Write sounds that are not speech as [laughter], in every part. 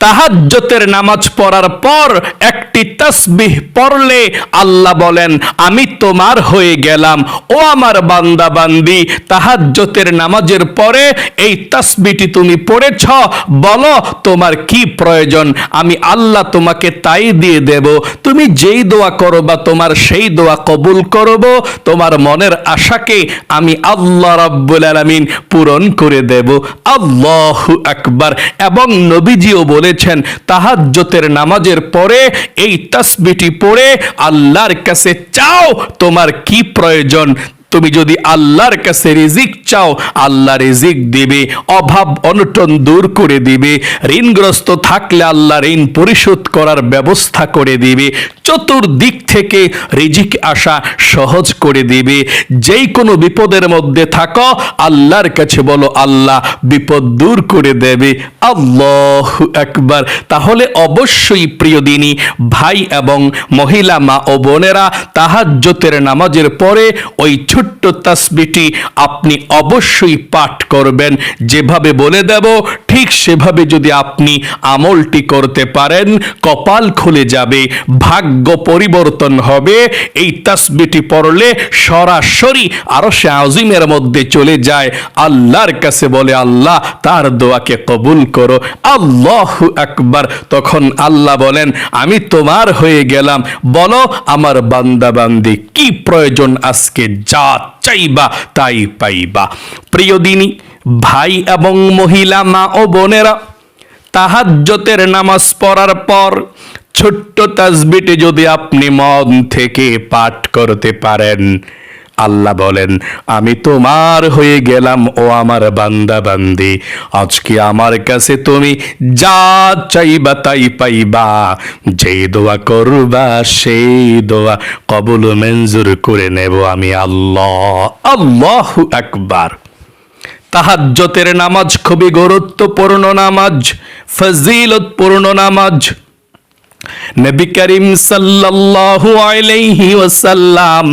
তাহাজ্জতের নামাজ পড়ার পর একটি তসবিহ পড়লে আল্লাহ বলেন, আমি তোমার হয়ে গেলাম। ও আমার বান্দা বান্দি তাহাজ্জতের নামাজের পরে এই তসবিটি তুমি পড়েছ। বলো, তোমার কি প্রয়োজন? আমি আল্লাহ তোমাকে তাই দিয়ে দেব। তুমি যেই দোয়া করো বা তোমার সেই দোয়া কবুল করব। তোমার মনের আশাকে আমি আল্লাহ রাব্বুল আলামিন পূরণ করে দেব। আল্লাহু আকবার। এবং নবীজিও বলেছেন তাহাজ্জতের নামাজের পরে এই তাসবিটি পড়ে আল্লাহর কাছে চাও তোমার কি প্রয়োজন। তুমি যদি আল্লাহর কাছে রিজিক চাও, আল্লাহ রিজিক দিবে, অভাব অনটন দূর করে দিবে, ঋণগ্রস্ত থাকলে আল্লাহ ঋণ পরিশোধ করার ব্যবস্থা করে দিবে, চতুর্দিক থেকে রিজিক আসা সহজ করে দিবে, যেই কোনো বিপদের মধ্যে থাকো, আল্লাহর কাছে বলো, আল্লাহ বিপদ দূর করে দেবে। আল্লাহ একবার তাহলে অবশ্যই প্রিয় দিনী, ভাই এবং মহিলা মা ও বোনেরা তাহাজ্জতের নামাজের পরে ওই ছোট্ট তাসবিটি আপনি অবশ্যই পাঠ করবেন। যেভাবে বলে দেব, ঠিক সেভাবে যদি আপনি আমলটি করতে পারেন, কপাল খুলে যাবে, ভাগ্য পরিবর্তন হবে। এই তাসবিটি পড়লে সরাসরি আরও সে আজিমের মধ্যে চলে যায়। আল্লাহর কাছে বলে, আল্লাহ, তার দোয়াকে কবুল করো। আল্লাহ আকবার। তখন আল্লাহ বলেন, আমি তোমার হয়ে গেলাম। বলো, আমার বান্দা বান্দি কি প্রয়োজন আজকে? যা চাইবা, তাই পাইবা। প্রিয় দিনী ভাই এবং মহিলা, মা ও বোনেরা, তাহাজ্জতের নামাজ পড়ার পর ছোট্ট তাজবিটে যদি আপনি মন থেকে পাঠ করতে পারেন আল্লাহ বলেন, আমি তোমার হয়ে গেলাম, ও আমার বান্দা বান্দি আজকে আমার কাছে তুমি যা চাইবা তাই পাইবা। যে দোয়া করবা, সেই দোয়া কবুল মঞ্জুর করে নেব আমি আল্লাহ। আল্লাহ আকবার। তাহাজ্জতের নামাজ খুবই গুরুত্বপূর্ণ নামাজ, ফজিলতপূর্ণ নামাজ। নবী করিম সাল্লাল্লাহু আলাইহি ওয়াসাল্লাম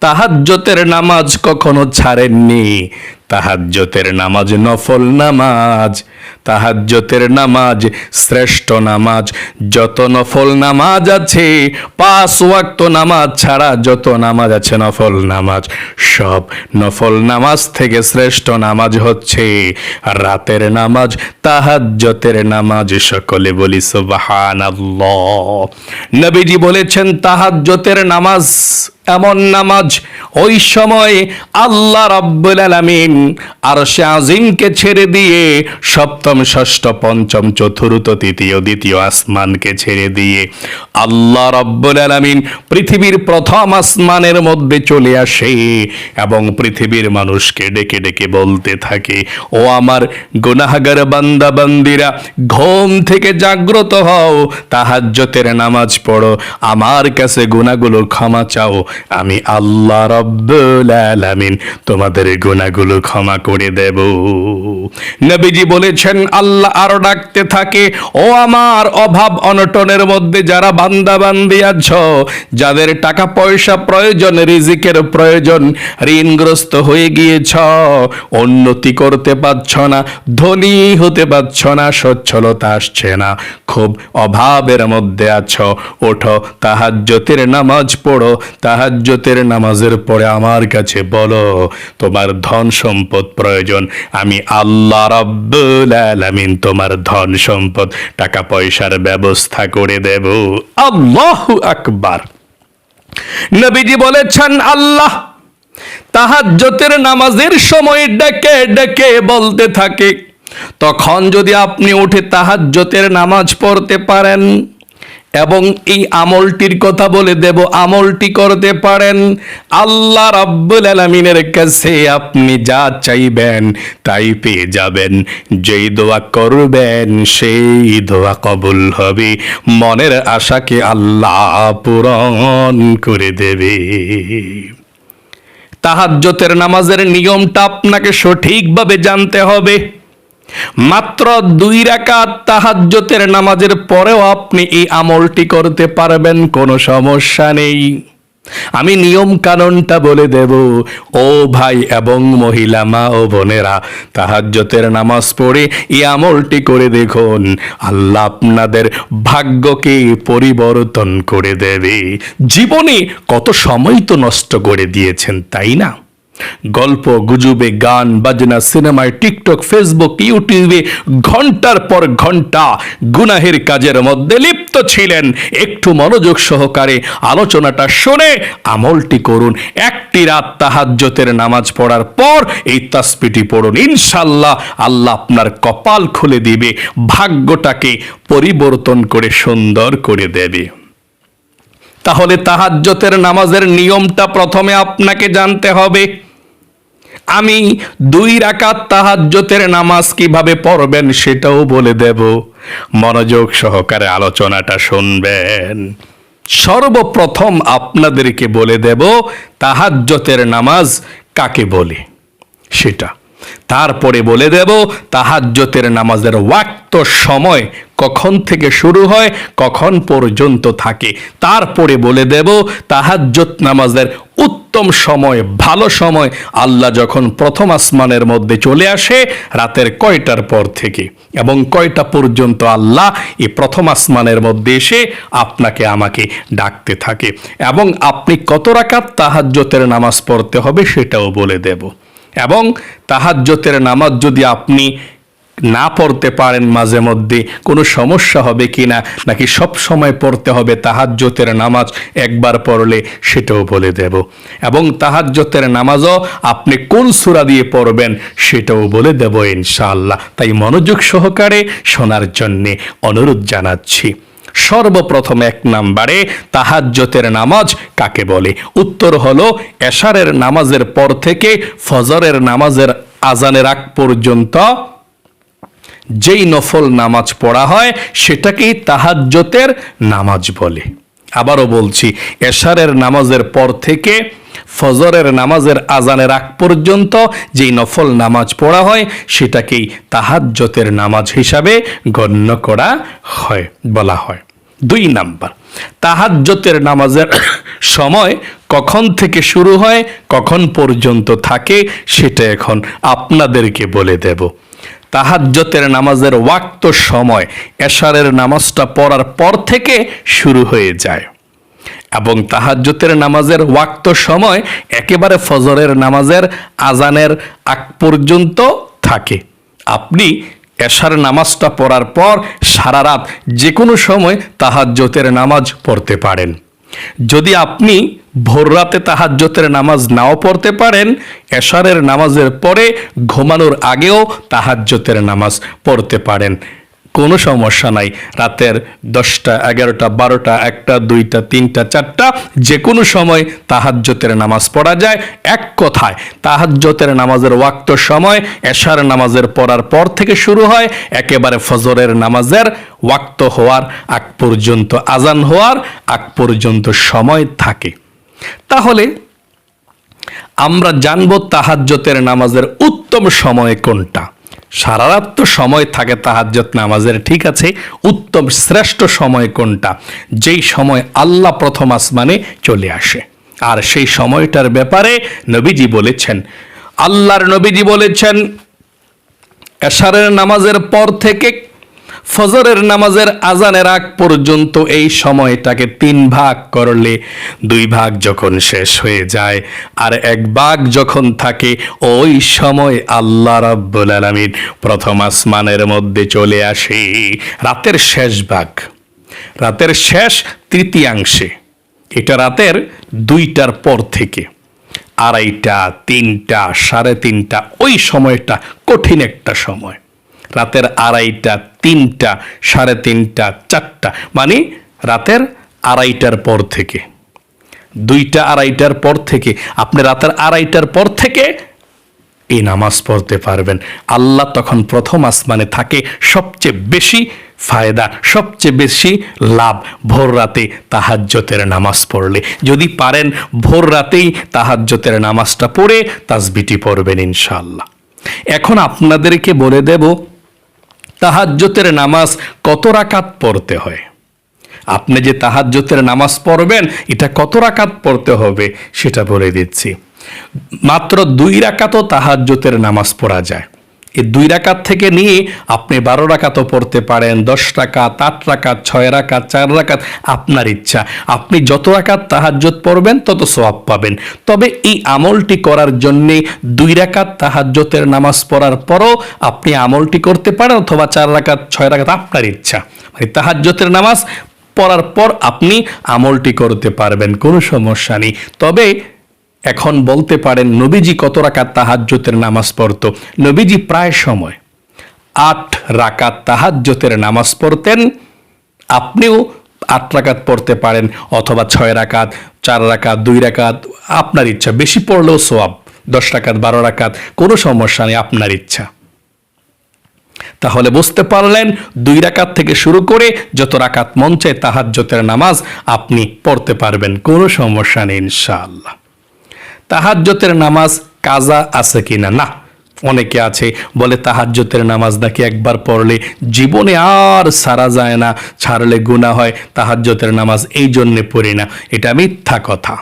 তাহাজ্জতের নামাজ কখনো ছাড়েননি। তাহাজ্জতের নামাজ নফল নামাজ। তাহাজ্জতের নামাজ শ্রেষ্ঠ নামাজ। যত নফল নামাজ আছে, পাঁচ ওয়াক্ত নামাজ ছাড়া যত নামাজ আছে নফল নামাজ। সব নফল নামাজ থেকে শ্রেষ্ঠ নামাজ হচ্ছে রাতের নামাজ, তাহাজ্জতের নামাজ। সকলে বলি সুবহানাল্লাহ। নবীজি বলেছেন, তাহাজ্জতের নামাজ এমন নামাজ ওই সময় আল্লাহ রাব্বুল আলামিন আর সে আজিমকে ছেড়ে দিয়ে সপ্তম, ষষ্ঠ, পঞ্চম, চতুর্থ, তৃতীয়, দ্বিতীয় আসমানকে ছেড়ে দিয়ে আল্লাহ রাব্বুল আলামিন পৃথিবীর প্রথম আসমানের মধ্যে চলে আসে এবং পৃথিবীর মানুষকে ডেকে ডেকে বলতে থাকে, ও আমার গুনাহগার বান্দা, বান্দিরা, ঘুম থেকে জাগ্রত হও, তাহাজ্জতের নামাজ পড়ো, আমার কাছে গুনাহগুলো ক্ষমা চাও। আমি আল্লাহ রব্বুল আলামিন তোমাদের গুনাহগুলো ক্ষমা করে দেব। নবীজি বলেছেন, আল্লাহ আরও ডাকতে থাকে, ও আমার অভাব অনটনের মধ্যে যারা বান্দা বান্দি আছো, যাদের টাকা পয়সা প্রয়োজন, রিজিকের প্রয়োজন, ঋণগ্রস্ত হয়ে গিয়েছ, উন্নতি করতে পারছ না, ধনী হতে পারছ না, সচ্ছলতা আসছে না, খুব অভাবের মধ্যে আছো, ওঠো তাহাজ্জতের নামাজ পড়ো তাহাজ্জতের নামাজের পরে আমার কাছে বলো, তোমার ধন সম্পদ প্রয়োজন। আমি আল্লাহ রাব্বুল আলামিন তোমার ধন সম্পদ, টাকা পয়সার ব্যবস্থা করে দেব। আল্লাহু আকবার। নবীজি বলেছেন, আল্লাহ তাহাজ্জতের নামাজের সময় ডেকে ডেকে বলতে থাকে। তখন যদি আপনি উঠে তাহাজ্জতের নামাজ পড়তে পারেন এবং এই আমলটির কথা বলে দেব, আমলটি করতে পারেন আল্লাহ রাব্বুল আলামিনের কাছে। আপনি যা চাইবেন তাই পেয়ে যাবেন, যেই দোয়া করবেন সেই দোয়া কবুল হবে। মনের আশাকে আল্লাহ পূরণ করে দেবে। তাহাজ্জতের নামাজের নিয়মটা আপনাকে সঠিকভাবে জানতে হবে। মাত্র দুই রাকাত তাহাজ্জতের নামাজের পরেও আপনি এই আমলটি করতে পারবেন, কোনো সমস্যা নেই। আমি নিয়ম কানুনটা বলে দেব, ও ভাই এবং মহিলা, মা ও বোনেরা তাহাজ্জতের নামাজ পড়ে এই আমলটি করে দেখুন, আল্লাহ আপনাদের ভাগ্যকে পরিবর্তন করে দেবে। জীবনে কত সময় তো নষ্ট করে দিয়েছেন, তাই না? গল্প, গুজবে, গান, বাজনা, সিনেমায়, টিকটক, ফেসবুক, ইউটিউবে ঘণ্টার পর ঘণ্টা গুনাহের কাজের মধ্যে লিপ্ত ছিলেন। একটু মনোযোগ সহকারে আলোচনাটা শুনে আমলটি করুন। একটি রাত তাহাজ্জতের নামাজ পড়ার পর এই তাসপিটি পড়ুন। ইনশাল্লাহ আল্লাহ আপনার কপাল খুলে দিবে, ভাগ্যটাকে পরিবর্তন করে সুন্দর করে দেবে। তাহলে তাহাজ্জতের নামাজের নিয়মটা প্রথমে আপনাকে জানতে হবে। আমি দুই রাকাত তাহাজ্জতের নামাজ কীভাবে পড়বেন সেটাও বলে দেব। মনোযোগ সহকারে আলোচনাটা শুনবেন। সর্বপ্রথম আপনাদেরকে বলে দেব তাহাজ্জতের নামাজ কাকে বলে? সেটা। তারপরে বলে দেব তাহাজ্জতের নামাজের ওয়াক্ত সময় কখন থেকে শুরু হয়, কখন পর্যন্ত থাকে। তারপরে বলে দেব তাহাজ্জত নামাজের উত্তম সময়, ভালো সময় আল্লাহ যখন প্রথম আসমানের মধ্যে চলে আসে, রাতের কয়টার পর থেকে? এবং কয়টা পর্যন্ত আল্লাহ এই প্রথম আসমানের মধ্যে এসে আপনাকে আমাকে ডাকতে থাকে? এবং আপনি কত রাকাত তাহাজ্জতের নামাজ পড়তে হবে সেটাও বলে দেব। এবং তাহাজ্জতের নামাজ যদি আপনি না পড়তে পারেন মাঝে মধ্যে, কোনো সমস্যা হবে কি না নাকি সব সময় পড়তে হবে তাহাজ্জতের নামাজ একবার পড়লে সেটাও বলে দেব। এবং তাহাজ্জতের নামাজও আপনি কোন সূরা দিয়ে পড়বেন সেটাও বলে দেব ইনশাআল্লাহ। তাই মনোযোগ সহকারে শোনার জন্যে অনুরোধ জানাচ্ছি। সর্বপ্রথম এক নাম্বারে তাহাজ্জতের নামাজ কাকে বলে? উত্তর হলো এশারের নামাজের পর থেকে ফজরের নামাজের আজানের আগ পর্যন্ত যেই নফল নামাজ পড়া হয়, সেটাকেই তাহাজ্জতের নামাজ বলে। আবারও বলছি, এশারের নামাজের পর থেকে ফজরের নামাজের আজানের আগ পর্যন্ত যেই নফল নামাজ পড়া হয়, সেটাকেই তাহাজ্জতের নামাজ হিসাবে গণ্য করা হয়, বলা হয়। দুই নাম্বার, তাহাজ্জতের নামাজের [coughs] সময় কখন থেকে শুরু হয়, কখন পর্যন্ত থাকে, সেটা এখন আপনাদেরকে বলে দেব। তাহাজ্জতের নামাজের ওয়াক্ত সময় এশারের নামাজটা পড়ার পর থেকে শুরু হয়ে যায়। এবং তাহাজ্জতের নামাজের ওয়াক্ত সময় একেবারে ফজরের নামাজের আজানের আগ পর্যন্ত থাকে। আপনি এশার নামাজটা পড়ার পর সারা রাত যে কোনো সময় তাহাজ্জতের নামাজ পড়তে পারেন। যদি আপনি ভোর রাতে তাহাজ্জতের নামাজ নাও পড়তে পারেন, এশারের নামাজের পরে ঘুমানোর আগেও তাহাজ্জতের নামাজ পড়তে পারেন। কোনো সমস্যা নাই। রাতের দশটা, এগারোটা, বারোটা, একটা, দুইটা, তিনটা, চারটা যে কোনো সময় তাহাজ্জতের নামাজ পড়া যায়। এক কথায়, তাহাজ্জতের নামাজের ওয়াক্ত সময় এশার নামাজের পড়ার পর থেকে শুরু হয়। একেবারে ফজরের নামাজের ওয়াক্ত হওয়ার আগ পর্যন্ত আজান হওয়ার আগ পর্যন্ত সময় থাকে। তাহলে আমরা জানব তাহাজ্জতের নামাজের উত্তম সময় কোনটা। সারা রাত তো সময় থাকে তাহাজ্জত নামাজের, ঠিক আছে? উত্তম শ্রেষ্ঠ সময় কোনটা? যেই সময় আল্লাহ প্রথম আসমানে চলে আসে। আর সেই সময়টার ব্যাপারে নবীজি বলেছেন, আল্লাহর নবীজি বলেছেন, এশারের নামাজের পর থেকে ফজরের নামাজের আজানের আগ পর্যন্ত এই সময়টাকে তিন ভাগ করলে দুই ভাগ যখন শেষ হয়ে যায়, আর এক ভাগ যখন থাকে, ওই সময় আল্লাহ রাব্বুল আলামিন প্রথম আসমানের মধ্যে চলে আসে। রাতের শেষ ভাগ। রাতের শেষ তৃতীয়াংশে। এটা রাতের দুইটার পর থেকে। আড়াইটা, তিনটা, সাড়ে তিনটা, ওই সময়টা কঠিন একটা সময়। রাতের আড়াইটা, তিনটা, সাড়ে তিনটা, চারটা। মানে রাতের আড়াইটার পর থেকে। দুইটা আড়াইটার পর থেকে। আপনি রাতের আড়াইটার পর থেকে এই নামাজ পড়তে পারবেন। আল্লাহ তখন প্রথম আসমানে থাকে, সবচেয়ে বেশি ফায়দা, সবচেয়ে বেশি লাভ। ভোর রাতে তাহাজ্জতের নামাজ পড়লে। যদি পারেন ভোর রাতেই তাহাজ্জতের নামাজটা পড়ে তাসবিটি পড়বেন ইনশাআল্লাহ। এখন আপনাদেরকে বলে দেব তাহাজ্জতের নামাজ কত রাকাত পড়তে হয়? আপনি যে তাহাজ্যতের নামাজ পড়বেন, এটা কত রাকাত পড়তে হবে সেটা বলে দিচ্ছি। মাত্র দুই রাকাতও তাহাজ্যতের নামাজ পড়া যায়। এই দুই রাকাত থেকে নিয়ে আপনি বারো রাকাতও পড়তে পারেন, দশ রাকাত, আট রাকাত, ছয় রাকাত, চার রাকাত, আপনার ইচ্ছা। আপনি যত রাকাত তাহাজ্জত পড়বেন, তত সোয়াব পাবেন। তবে এই আমলটি করার জন্যে দুই রাকাত তাহাজ্জতের নামাজ পড়ার পরও আপনি আমলটি করতে পারেন, অথবা চার রাকাত, ছয় রাকাত, আপনার ইচ্ছা। মানে তাহাজ্জতের নামাজ পড়ার পর আপনি আমলটি করতে পারবেন, কোনো সমস্যা নেই। তবে এখন বলতে পারেন, নবীজি কত রাকাত তাহাজ্জতের নামাজ পড়তো? নবীজি প্রায় সময় আট রাকাত তাহাজ্জতের নামাজ পড়তেন। আপনিও আট রাকাত পড়তে পারেন অথবা ছয় রাকাত, চার রাকাত, দুই রাকাত, আপনার ইচ্ছা। বেশি পড়লেও সোয়াব, দশ রাকাত, বারো রাকাত, কোনো সমস্যা নেই, আপনার ইচ্ছা। তাহলে বুঝতে পারলেন, দুই রাকাত থেকে শুরু করে যত রাকাত চায় তাহাজ্জতের নামাজ আপনি পড়তে পারবেন, কোনো সমস্যা নেই, ইনশাআল্লাহ। তাহাজ্জতের নামাজ কাজা আছে কিনা? না, অনেকে আছে, বলে তাহাজ্জতের নামাজ নাকি একবার পড়লে জীবনে আর সারা যায় না, ছাড়লে গুণা হয়, তাহাজ্জতের নামাজ এই জন্যে পড়ি না, এটা মিথ্যা কথা।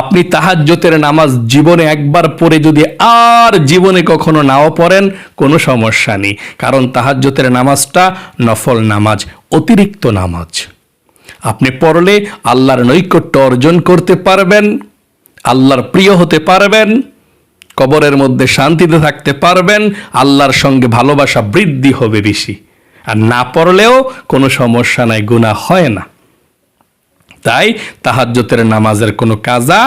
আপনি তাহাজ্জতের নামাজ জীবনে একবার পড়ে যদি আর জীবনে কখনো নাও পড়েন, কোনো সমস্যা নেই, কারণ তাহাজ্জতের নামাজটা নফল নামাজ, অতিরিক্ত নামাজ। আপনি পড়লে আল্লাহর নৈকট্য অর্জন করতে পারবেন। আল্লাহর প্রিয় হতে পারবেন, কবরের মধ্যে শান্তিতে থাকতে পারবেন, আল্লাহর সঙ্গে ভালোবাসা বৃদ্ধি হবে বেশি। আর না পড়লেও কোনো সমস্যা নাই গুণা হয় না। তাই তাহাজ্জতের নামাজের কোনো কাজা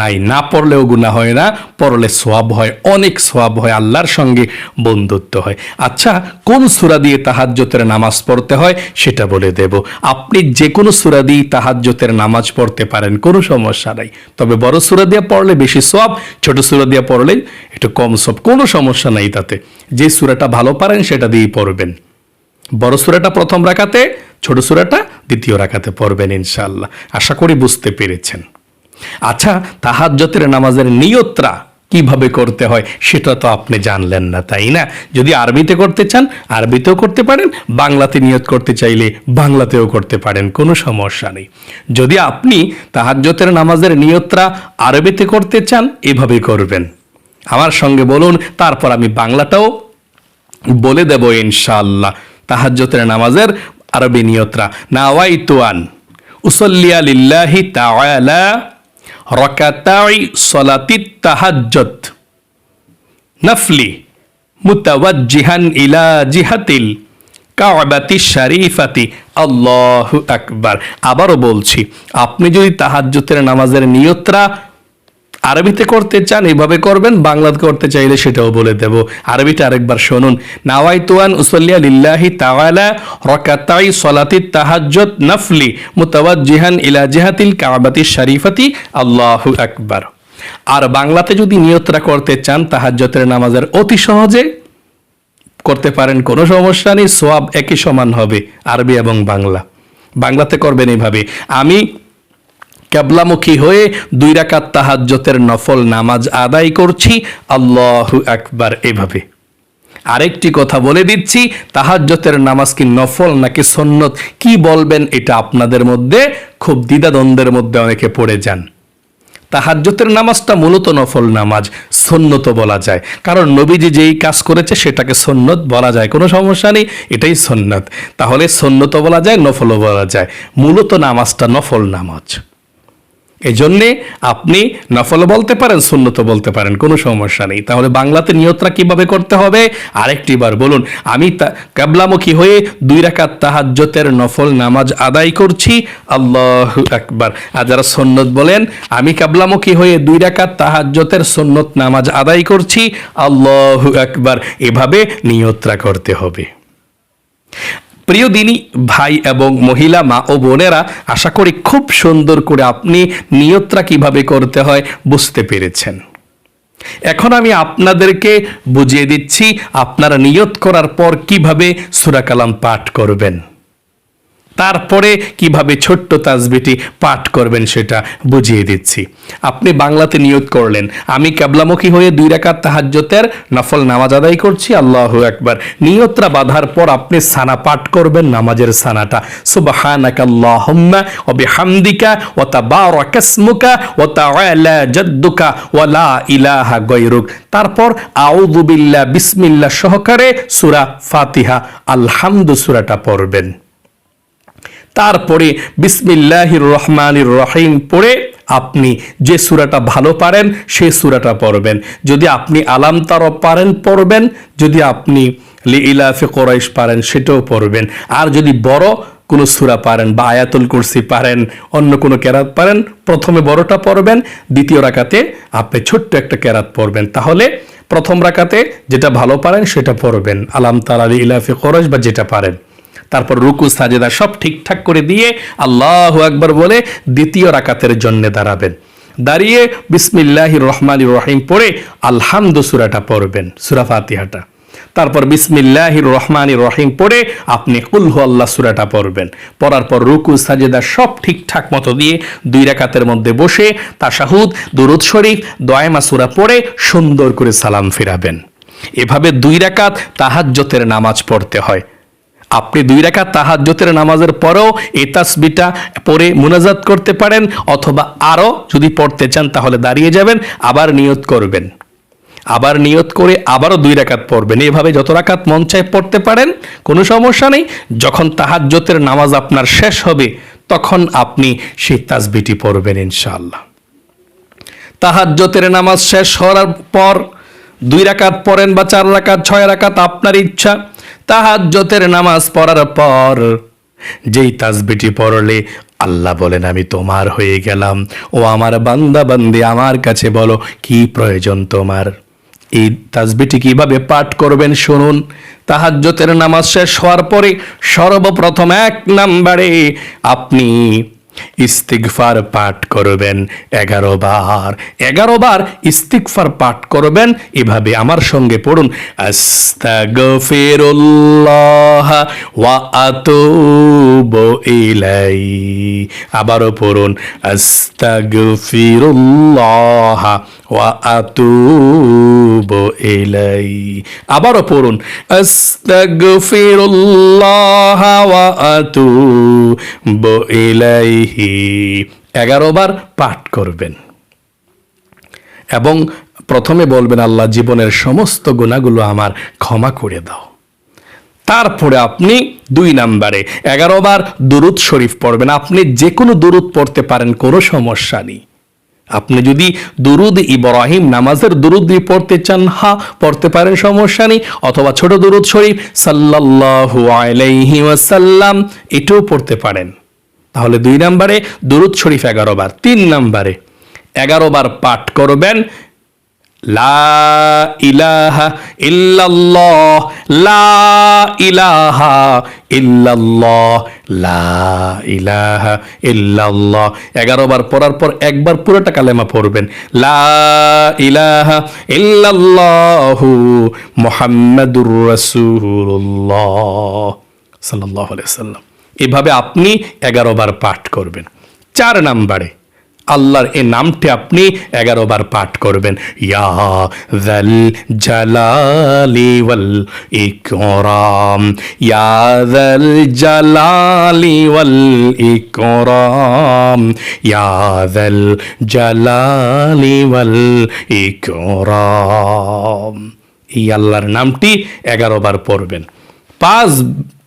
নাই। না পড়লেও গুণা হয় না, পড়লে সোয়াব হয়, অনেক সোয়াব হয়, আল্লাহর সঙ্গে বন্ধুত্ব হয়। আচ্ছা কোন সুরা দিয়ে তাহাজ্জতের নামাজ পড়তে হয় সেটা বলে দেব। আপনি যে কোনো সুরা দিয়ে তাহাজ্জতের নামাজ পড়তে পারেন, কোনো সমস্যা নাই। তবে বড় সুরা দিয়ে পড়লে বেশি সোয়াব ছোট সুরা দিয়ে পড়লে একটু কম সব কোনো সমস্যা নাই তাতে। যে সুরাটা ভালো পারেন সেটা দিয়েই পড়বেন। বড় সুরাটা প্রথম রাখাতে ছোট সুরাটা দ্বিতীয় রাখাতে পড়বেন ইনশাল্লাহ আশা করি বুঝতে পেরেছেন। আচ্ছা তাহাজ্জতের নামাজের নিয়তরা কীভাবে করতে হয়, সেটা তো আপনি জানলেন না, তাই না? যদি আরবিতে করতে চান, আরবিতেও করতে পারেন, বাংলাতে নিয়ত করতে চাইলে বাংলাতেও করতে পারেন, কোনো সমস্যা নেই। যদি আপনি তাহাজ্জতের নামাজের নিয়তরা আরবিতে করতে চান এভাবে করবেন। আমার সঙ্গে বলুন, তারপর আমি বাংলাটাও বলে দেব ইনশাআল্লাহ। তাহাজ্জতের নামাজের আরবি নিয়তরা। নাওয়াইতুয়ান, উসল্লিয়া লিল্লাহি তাআলা রাকাতাই সলাতিত তাহাজ্জত নফলি, মুতাওয়াজ্জিহান ইলা জিহাতিল কাবাতি শরীফাতি। আল্লাহু আকবার। আবারও বলছি, আপনি যদি তাহাজ্জুতের নামাজের নিয়তরা আরবিতে করতে চান, এইভাবে করবেন, বাংলাতে করতে চাইলে সেটাও বলে দেব। আরবিটা আরেকবার শুনুন। নাওয়াই নাওয়াইতুয়ান উসল্লিয়া লিল্লাহি তাওয়ালা রকাতাই সলাতি তাহাজ্জত নফলি মুতাওয়াজ্জিহান ইলা জিহাতিল কাবাতি শরীফাতি। আল্লাহু আকবার। আর বাংলাতে যদি নিয়তরা করতে চান তাহাজ্জতের নামাজের অতি সহজে করতে পারেন, কোনো সমস্যা নেই সোয়াব একই সমান হবে, আরবি এবং বাংলা। বাংলাতে করবেন এইভাবে, আমি ক্যাবলামুখী হয়ে দুই রাকাত তাহাজ্জতের নফল নামাজ আদায় করছি, আল্লাহ আকবার এভাবে। আরেকটি কথা বলে দিচ্ছি তাহাজ্জতের নামাজ কি নফল নাকি সন্নত? কি বলবেন এটা আপনাদের মধ্যে? খুব দ্বিধাদ্বন্দ্বের মধ্যে অনেকে পড়ে যান। তাহাজ্জতের নামাজটা মূলত নফল নামাজ সন্নত বলা যায়। কারণ নবীজি যেই কাজ করেছে সেটাকে সন্নত বলা যায়, কোনো সমস্যা নেই, এটাই সন্নত। তাহলে সন্নত বলা যায়, নফলও বলা যায়। মূলত নামাজটা নফল নামাজ। এই জন্যে আপনি নফল বলতে পারেন সুন্নত বলতে পারেন, কোনো সমস্যা নেই। তাহলে বাংলাতে নিয়তরা কীভাবে করতে হবে? আরেকটি বার বলুন, আমি কাবলামুখী হয়ে দুই রাকাত তাহাজ্জতের নফল নামাজ আদায় করছি। আল্লাহ আকবার। আর যারা সন্নত বলেন, আমি কাবলামুখী হয়ে দুই রাকাত তাহাজ্জতের সন্নত নামাজ আদায় করছি। আল্লাহ আকবার। এভাবে নিয়তরা করতে হবে। প্রিয় দিনই ভাই এবং মহিলা, মা ও বোনেরা, আশা করি খুব সুন্দর করে আপনি নিয়তরা কীভাবে করতে হয় বুঝতে পেরেছেন। এখন আমি আপনাদেরকে বুঝিয়ে দিচ্ছি, আপনারা নিয়ত করার পর কীভাবে সুরাকালাম পাঠ করবেন। তারপরে কীভাবে ছোট্ট তাজবিটি পাঠ করবেন সেটা বুঝিয়ে দিচ্ছি। আপনি বাংলাতে নিয়ত করলেন। আমি ক্যাবলামুখী হয়ে দুই রাকাত তাহাজ্জতের নফল নামাজ আদায় করছি, আল্লাহ একবার নিয়তরা বাঁধার পর আপনি সানা পাঠ করবেন, নামাজের সানাটা। সুবহানাকা আল্লাহুম্মা ওয়া বিহামদিকা ওয়া তাবারাকা ইসমুকা ওয়া তাআলা জাদ্দুকা ওয়া লা ইলাহা গায়রুক। তারপর আউযু বিল্লাহ, বিসমিল্লাহ সহকারে সূরা ফাতিহা, আলহামদু সূরাটা পড়বেন। তারপরে বিসমিল্লাহির রহমানির রহিম পড়ে আপনি যে সূরাটা ভালো পারেন, সেই সূরাটা পড়বেন। যদি আপনি আলাম তারব পারেন, পড়বেন। যদি আপনি লি ইলাফে কোরাইশ পারেন, সেটাও পড়বেন। আর যদি বড় কোনো সূরা পারেন, বা আয়াতুল কুরসি পারেন, অন্য কোনো কেরাত পারেন, প্রথমে বড়টা পড়বেন, দ্বিতীয় রাকাতে আপনি ছোট্ট একটা কেরাত পড়বেন। তাহলে প্রথম রাকাতে যেটা ভালো পারেন, সেটা পড়বেন। আলাম তালালি ইলাফে কোরাইশ বা যেটা পারেন। তারপর রুকু, সাজেদা সব ঠিকঠাক করে দিয়ে আল্লাহ একবার বলে দ্বিতীয় রাকাতের জন্য দাঁড়াবেন। দাঁড়িয়ে বিসমিল্লাহির রহমান রহিম পড়ে আলহামদু সুরাটা পড়বেন, সুরা ফাতিহাটা। তারপর বিসমিল্লাহির রহমান রহিম পড়ে আপনি কুলহু আল্লাহ সুরাটা পড়বেন। পড়ার পর রুকু, সাজেদা সব ঠিকঠাক মতো দিয়ে দুই রাকাতের মধ্যে বসে তাশাহুদ, দুরুদ শরীফ দয়ামা সুরা পড়ে সুন্দর করে সালাম ফিরাবেন। এভাবে দুই রাকাত তাহাজ্জতের নামাজ পড়তে হয়। আপনি দুই রাখা তাহাজ্জতের নামাজের পরেও এই তাসবিটা পরে মুনাজাত করতে পারেন অথবা আরও যদি পড়তে চান তাহলে দাঁড়িয়ে যাবেন, আবার নিয়ত করবেন। আবার নিয়ত করে আবারও দুই রাকাত পড়বেন। এভাবে যত রাকাত মন চায় পড়তে পারেন, কোনো সমস্যা নেই। যখন তাহাজ্জতের নামাজ আপনার শেষ হবে, তখন আপনি সেই তাসবিটি পড়বেন ইনশাআল্লাহ। তাহাজ্জতের নামাজ শেষ হওয়ার পর দুই রাকাত পড়েন বা চার রাকাত, ছয় রাকাত আপনার ইচ্ছা তাহাজ্জতের নামাজ পড়ার পর, যেই তাজবিটি পড়লে, আল্লাহ বলেন, আমি তোমার হয়ে গেলাম। ও আমার বান্দা বান্দি, আমার কাছে বলো, কি প্রয়োজন তোমার? এই তাজবিটি কীভাবে পাঠ করবেন শুনুন। তাহাজ্জতের নামাজ শেষ হওয়ার পরে সর্বপ্রথম এক নাম্বারে আপনি ইস্তিগফার পাঠ করবেন এগারো বার। এগারো বার ইস্তিগফার পাঠ করবেন, এভাবে আমার সঙ্গে পড়ুন। আস্তাগফিরুল্লাহ ওয়া আতুবু ইলাই। আবারও পড়ুন, আস্তাগফিরুল্লাহ ওয়া আতুবু ইলাই। আবারও পড়ুন, আস্তাগফিরুল্লাহ ওয়া আতুবু এগারো বার পাঠ করবেন। এবং প্রথমে বলবেন, আল্লাহ, জীবনের সমস্ত গুণাগুলো আমার ক্ষমা করে দাও। তারপরে আপনি দুই নাম্বারে এগারো বার দুরুদ শরীফ পড়বেন। আপনি যে কোনো দুরুদ পড়তে পারেন, কোনো সমস্যা নেই। আপনি যদি দুরুদ ইব্রাহিম নামাজের দুরুদ পড়তে চান, হা, পড়তে পারেন, সমস্যা নেই। অথবা ছোট দুরুদ শরীফ, সাল্লাল্লাহু আলাইহি ওয়াসাল্লাম, এটাও পড়তে পারেন। তাহলে দুই নম্বরে দুরুদ শরীফ এগারো বার তিন নম্বরে এগারো বার পাঠ করবেন, লা ইলাহা লা ইলাহা লা ইলাহা এগারো বার পড়ার পর একবার পুরোটা কালেমা পড়বেন, লা ইলাহা সাল্লাম এভাবে আপনি এগারো বার পাঠ করবেন। চার নাম্বারে, আল্লাহর এই নামটি আপনি এগারো বার পাঠ করবেন। এই আল্লাহর নামটি এগারো বার পড়বেন। পাঁচ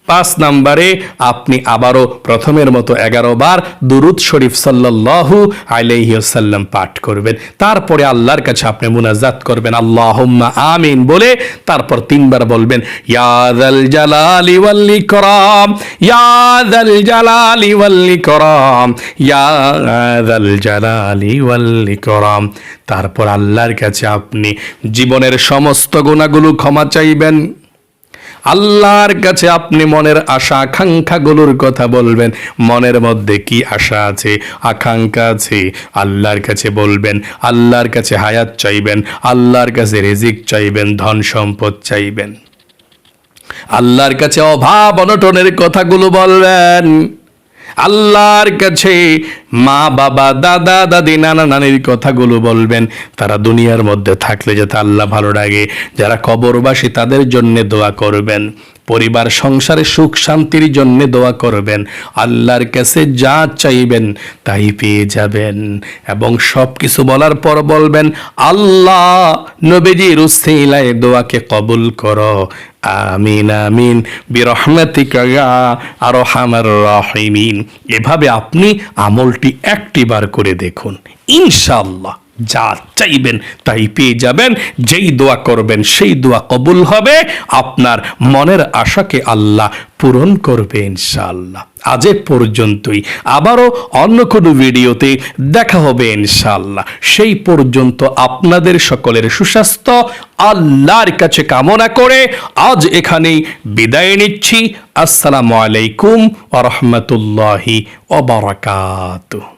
পাঁচ নাম্বারে আপনি আবারও প্রথমের মতো এগারো বার দুরুদ শরীফ সাল্লাল্লাহু আলাইহি ওয়াসাল্লাম পাঠ করবেন। তারপরে আল্লাহর কাছে আপনি মুনাজাত করবেন। আল্লাহুম্মা আমিন বলে তারপর তিনবার বলবেন ইয়াদাল জালালি ওয়াল ইকরাম ইয়াদাল জালালি ওয়াল ইকরাম ইয়াদাল জালালি ওয়াল ইকরাম। তারপর আল্লাহর কাছে আপনি জীবনের সমস্ত গুণাগুলো ক্ষমা চাইবেন। আল্লাহর কাছে আপনি মনের আশা, আকাঙ্ক্ষাগুলোর কথা বলবেন। মনের মধ্যে কি আশা আছে, আকাঙ্ক্ষা আছে? আল্লাহর কাছে বলবেন, আল্লাহর কাছে হায়াত চাইবেন, আল্লাহর কাছে রেজিক চাইবেন, ধন সম্পদ চাইবেন। আল্লাহর কাছে অভাব, অনটনের কথাগুলো বলবেন। আল্লাহর কাছে মা, বাবা, দাদা, দাদি, নানা, নানির কথাগুলো বলবেন। তারা দুনিয়ার মধ্যে থাকলে যাতে আল্লাহ ভালো লাগে যারা কবরবাসী তাদের জন্য দোয়া করবেন। পরিবার, সংসারে সুখ, শান্তির জন্য দোয়া করবেন। আল্লাহর কাছে যা চাইবেন তাই পেয়ে যাবেন। এবং সব কিছু বলার পর বলবেন, আল্লাহ নবীজি রুসিলায় দোয়াকে কবুল করো। আমিন আমিন। বিরহমাতিকা ইয়া আরহামার রাহিমিন। এভাবে আপনি আমলটি একটিবার করে দেখুন। ইনশাআল্লাহ। যা চাইবেন তাই পেয়ে যাবেন। যেই দোয়া করবেন সেই দোয়া কবুল হবে। আপনার মনের আশাকে আল্লাহ পূরণ করবে ইনশাআল্লাহ। আজ পর্যন্তই। আবারও অন্য কোনো ভিডিওতে দেখা হবে ইনশাআল্লাহ। সেই পর্যন্ত আপনাদের সকলের সুস্বাস্থ্য, আল্লাহর কাছে কামনা করে আজ এখানেই বিদায় নিচ্ছি। আসসালামু আলাইকুম ওয়া বারাকাতুহু।